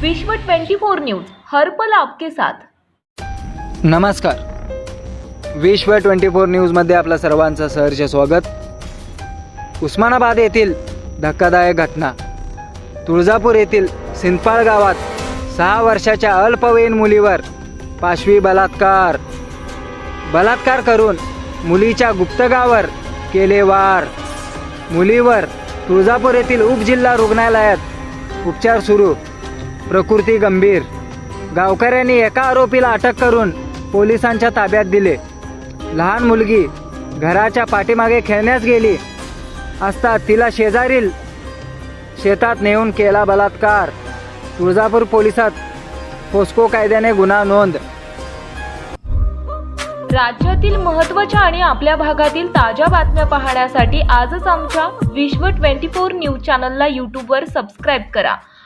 विश्व 24 न्यूज हर्पल आपके साथ. नमस्कार. विश्व ट्वेंटी फोर न्यूजमध्ये आपलं सर्वांचं सहर्ष स्वागत. उस्मानाबाद येथील धक्कादायक घटना. तुळजापूर येथील सिंदपाळ गावात सहा वर्षाच्या अल्पवयीन मुलीवर पाशवी बलात्कार. बलात्कार करून मुलीच्या गुप्तगावर केले वार. मुलीवर तुळजापूर येथील उपजिल्हा रुग्णालयात उपचार सुरू. प्रकृती गंभीर. गावकऱ्यांनी एका आरोपीला अटक करून पोलिसांच्या ताब्यात दिले. लहान मुलगी घराच्या पाठीमागे खेळण्यास गेली असता तिला शेजारील शेतात नेऊन केला बलात्कार. तुळजापूर पोलिसात पोस्को कायद्याने गुन्हा नोंद. राज्यातील महत्त्वाच्या आणि आपल्या भागातील ताज्या बातम्या पाहण्यासाठी आजच आमच्या विश्व 24 न्यूज चॅनलला यूट्यूबवर सबस्क्राईब करा.